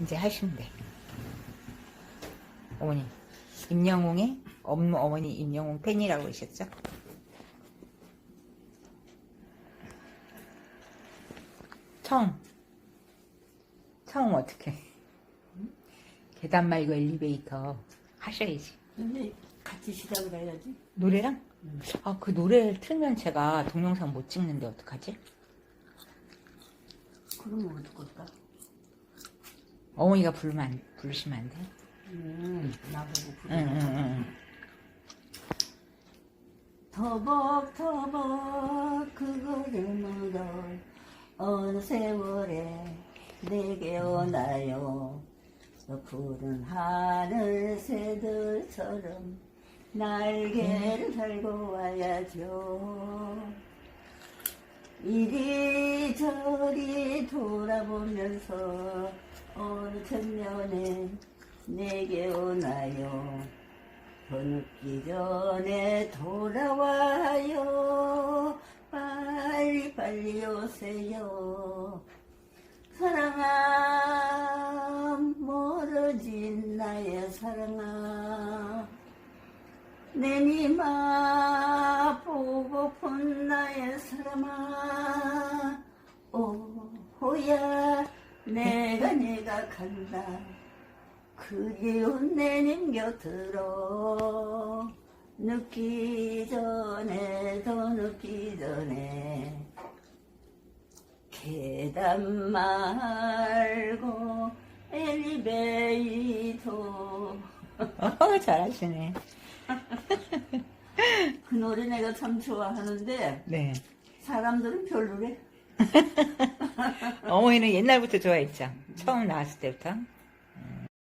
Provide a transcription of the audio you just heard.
이제 하시면 돼. 어머니, 임영웅의 엄, 어머니 임영웅 팬이라고 하셨죠? 처음. 처음 어떻게? 계단 말고 엘리베이터 하셔야지. 근데 같이 시작을 해야지. 노래랑? 아, 그 노래를 틀면 제가 동영상 못 찍는데 어떡하지? 그럼 어떡할까? 어머니가 부르면 안, 부르시면 안 돼? 음, 나보고 부르 응, 응, 응. 터벅터벅 그거를 묻어 어느 세월에 내게 오나요 저 푸른 하늘 새들처럼 날개를 달고 와야죠 이리저리 돌아보면서 어느 천년에 내게 오나요? 더 늦기 전에 돌아와요. 빨리 빨리 오세요. 사랑아 멀어진 나의 사랑아 내니마 보고픈 나의 사람아 오호야 내가 내가 간다. 그리운 내님 곁으로 늦기 전에 더 늦기 전에 계단 말고 엘리베이터. 어, 잘하시네. 그 노래 내가 참 좋아하는데 네. 사람들은 별로래 어머니는 옛날부터 좋아했죠. 처음 나왔을 때부터.